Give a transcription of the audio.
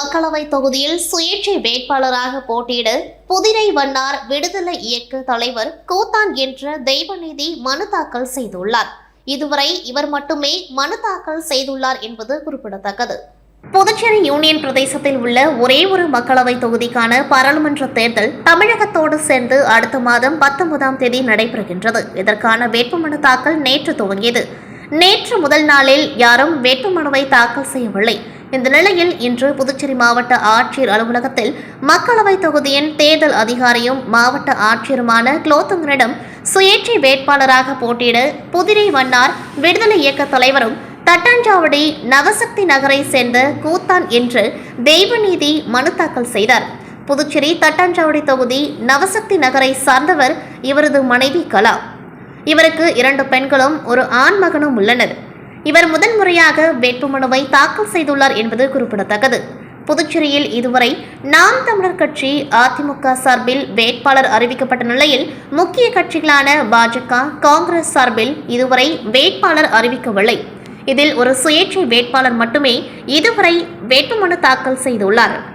மக்களவை தொகுதியில் சுயேட்சை வேட்பாளராக போட்டியிட புதிரை வண்ணார் விடுதலை இயக்க தலைவர் கூத்தான் என்ற தெய்வநீதி மனு தாக்கல் செய்துள்ளார். இதுவரை இவர் மட்டுமே மனு தாக்கல் செய்துள்ளார் என்பது குறிப்பிடத்தக்கது. புதுச்சேரி யூனியன் பிரதேசத்தில் உள்ள ஒரே ஒரு மக்களவை தொகுதிக்கான பாராளுமன்ற தேர்தல் தமிழகத்தோடு சேர்ந்து அடுத்த மாதம் பத்தொன்பதாம் தேதி நடைபெறுகின்றது. இதற்கான வேட்புமனு தாக்கல் நேற்று துவங்கியது. நேற்று முதல் நாளில் யாரும் வேட்புமனுவை தாக்கல் செய்யவில்லை. இந்த நிலையில் இன்று புதுச்சேரி மாவட்ட ஆட்சியர் அலுவலகத்தில் மக்களவை தொகுதியின் தேர்தல் அதிகாரியும் மாவட்ட ஆட்சியருமான குலோத்துங்கனிடம் சுயேட்சை வேட்பாளராக போட்டியிட புதிரை வண்ணார் விடுதலை இயக்க தலைவரும் தட்டாஞ்சாவடி நவசக்தி நகரை சேர்ந்த கூத்தான் என்று தெய்வநீதி மனு தாக்கல் செய்தார். புதுச்சேரி தட்டாஞ்சாவடி தொகுதி நவசக்தி நகரை சார்ந்தவர் இவரது மனைவி கலா. இவருக்கு இரண்டு பெண்களும் ஒரு ஆண் மகனும் உள்ளனர். இவர் முதன்முறையாக வேட்புமனுவை தாக்கல் செய்துள்ளார் என்பது குறிப்பிடத்தக்கது. புதுச்சேரியில் இதுவரை நாம் தமிழர் கட்சி அதிமுக சார்பில் வேட்பாளர் அறிவிக்கப்பட்ட நிலையில் முக்கிய கட்சிகளான பாஜக காங்கிரஸ் சார்பில் இதுவரை வேட்பாளர் அறிவிக்கவில்லை. இதில் ஒரு சுயேட்சை வேட்பாளர் மட்டுமே இதுவரை வேட்புமனு தாக்கல் செய்துள்ளார்.